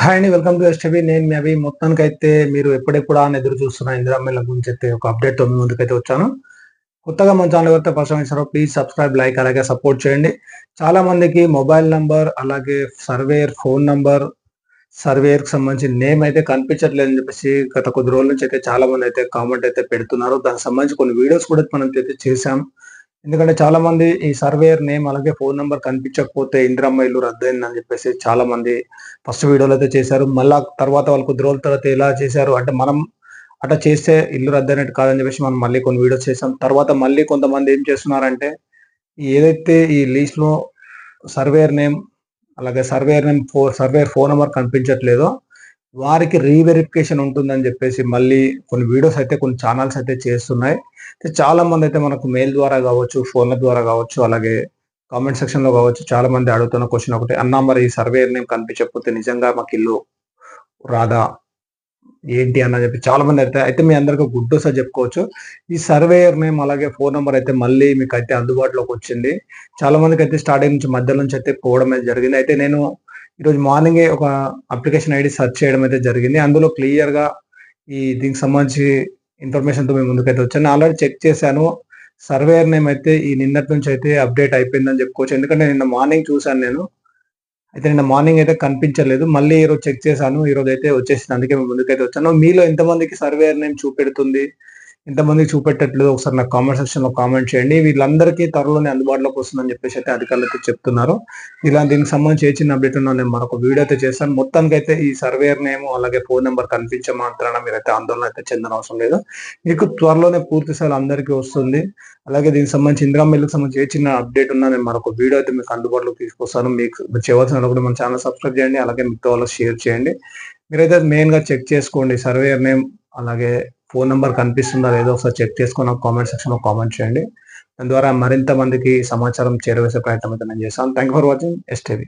Hi అండి welcome to STV నేను మీ అవి మొత్తానికి అయితే మీరు ఎప్పుడెప్పుడు అని ఎదురు చూస్తున్న ఇందిరామిల్ల గురించి అయితే ఒక అప్డేట్తో ముందుకైతే వచ్చాను. కొత్తగా మన ఛానల్ ఎవరైతే ఫస్ట్ ఇచ్చారో ప్లీజ్ సబ్స్క్రైబ్ లైక్ అలాగే సపోర్ట్ చేయండి. చాలా మందికి మొబైల్ నంబర్ అలాగే సర్వేర్ ఫోన్ నంబర్ సర్వేర్కి సంబంధించి నేమ్ అయితే కనిపించట్లేదు అని చెప్పేసి గత కొద్ది రోజుల నుంచి అయితే చాలా మంది అయితే కామెంట్ అయితే పెడుతున్నారు. దానికి సంబంధించి కొన్ని వీడియోస్ కూడా మనం అయితే చేసాం ఎందుకంటే చాలా మంది ఈ సర్వేయర్ నేమ్ అలాగే ఫోన్ నెంబర్ కనిపించకపోతే ఇందిరమ్మ ఇల్లు రద్దయిందని చెప్పేసి చాలా మంది ఫస్ట్ వీడియోలు అయితే చేశారు. మళ్ళా తర్వాత వాళ్ళు కొద్ది రోజుల తర్వాత ఎలా చేశారు అంటే మనం అట్లా చేస్తే ఇల్లు రద్దయినట్టు కాదని చెప్పేసి మనం మళ్ళీ కొన్ని వీడియోస్ చేసాం తర్వాత మళ్ళీ కొంతమంది ఏం చేస్తున్నారంటే ఏదైతే ఈ లీస్ట్లో సర్వేయర్ నేమ్ అలాగే సర్వేయర్ నేమ్ ఫో సర్వేయర్ ఫోన్ నెంబర్ కనిపించట్లేదో వారికి రీవెరిఫికేషన్ ఉంటుందని చెప్పేసి మళ్ళీ కొన్ని వీడియోస్ అయితే కొన్ని ఛానల్స్ అయితే చేస్తున్నాయి. చాలా మంది అయితే మనకు మెయిల్ ద్వారా కావచ్చు ఫోన్ల ద్వారా కావచ్చు అలాగే కామెంట్ సెక్షన్లో కావచ్చు చాలా మంది అడుగుతున్న క్వశ్చన్ ఒకటి అన్నా మరి ఈ సర్వేయర్ నేమ్ కనిపించకపోతే నిజంగా మాకు ఇల్లు రాదా? ఏంటి? అని చెప్పి చాలా మంది అయితే అయితే మీ అందరికీ గుడ్ సార్ చెప్పుకోవచ్చు. ఈ సర్వేయర్ నేమ్ అలాగే ఫోన్ నెంబర్ అయితే మళ్ళీ మీకు అయితే అందుబాటులోకి వచ్చింది. చాలా మందికి అయితే స్టార్టింగ్ నుంచి మధ్య నుంచి అయితే పోవడం అయితే జరిగింది. అయితే నేను ఈరోజు మార్నింగే ఒక అప్లికేషన్ ఐడి సెర్చ్ చేయడం అయితే జరిగింది. అందులో క్లియర్గా ఈ దీనికి సంబంధించి ఇన్ఫర్మేషన్తో మేము ముందుకైతే వచ్చాను ఆల్రెడీ చెక్ చేశాను. సర్వేయర్ నేమ్ అయితే ఈ నిన్నటి నుంచి అయితే అప్డేట్ అయిపోయిందని చెప్పుకోవచ్చు. ఎందుకంటే నిన్న మార్నింగ్ చూశాను నేను. అయితే నిన్న మార్నింగ్ అయితే కనిపించలేదు. మళ్ళీ ఈరోజు చెక్ చేశాను. ఈరోజు అయితే వచ్చేసింది. అందుకే మేము ముందుకైతే వచ్చాను. మీలో ఎంతమందికి సర్వేయర్ నేమ్ చూపెడుతుంది? ఎంతమందికి చూపెట్టట్లేదు ఒకసారి నాకు కామెంట్ సెక్షన్లో కామెంట్ చేయండి. వీళ్ళందరికీ త్వరలోనే అందుబాటులోకి వస్తుందని చెప్పేసి అయితే అధికారులు అయితే చెప్తున్నారు. ఇలా దీనికి సంబంధించి ఏ చిన్న అప్డేట్ ఉన్నా నేను మరొక వీడియో అయితే చేస్తాను. మొత్తానికి అయితే ఈ సర్వేయర్ నేమ్ అలాగే ఫోన్ నెంబర్ కనిపించే మాత్రాన మీరైతే ఆందోళన అయితే చెందన అవసరం లేదు. మీకు త్వరలోనే పూర్తి సార్ అందరికీ వస్తుంది. అలాగే దీనికి సంబంధించి ఇందిరా మిల్లుకి సంబంధించి ఏ చిన్న అప్డేట్ ఉన్నా నేను మరొక వీడియో అయితే మీకు అందుబాటులోకి తీసుకొస్తాను. మీకు చేయవలసిన కూడా మన ఛానల్ సబ్స్క్రైబ్ చేయండి. అలాగే మిగతా వాళ్ళకి షేర్ చేయండి. మీరైతే మెయిన్గా చెక్ చేసుకోండి సర్వేయర్ నేమ్ అలాగే ఫోన్ నెంబర్ కనిపిస్తుందా లేదో ఒకసారి చెక్ చేసుకుని కామెంట్ సెక్షన్లో కామెంట్ చేయండి. దాని ద్వారా మరింత మందికి సమాచారం చేరవేసే ప్రయత్నం అయితే నేను చేస్తాను. Thank for watching STV